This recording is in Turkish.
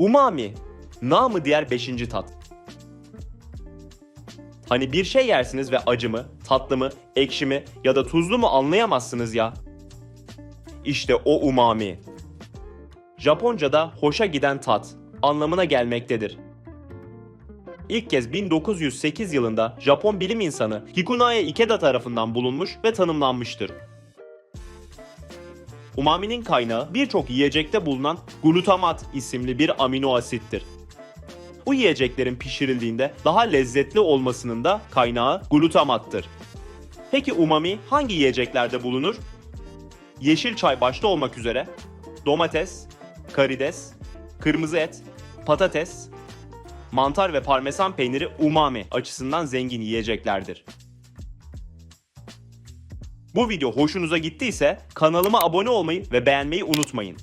Umami, namı diğer 5. tat. Hani bir şey yersiniz ve acı mı, tatlı mı, ekşi mi ya da tuzlu mu anlayamazsınız ya. İşte o umami. Japonca'da hoşa giden tat anlamına gelmektedir. İlk kez 1908 yılında Japon bilim insanı Hikunae Ikeda tarafından bulunmuş ve tanımlanmıştır. Umami'nin kaynağı birçok yiyecekte bulunan glutamat isimli bir amino asittir. Bu yiyeceklerin pişirildiğinde daha lezzetli olmasının da kaynağı glutamattır. Peki umami hangi yiyeceklerde bulunur? Yeşil çay başta olmak üzere domates, karides, kırmızı et, patates, mantar ve parmesan peyniri umami açısından zengin yiyeceklerdir. Bu video hoşunuza gittiyse kanalıma abone olmayı ve beğenmeyi unutmayın.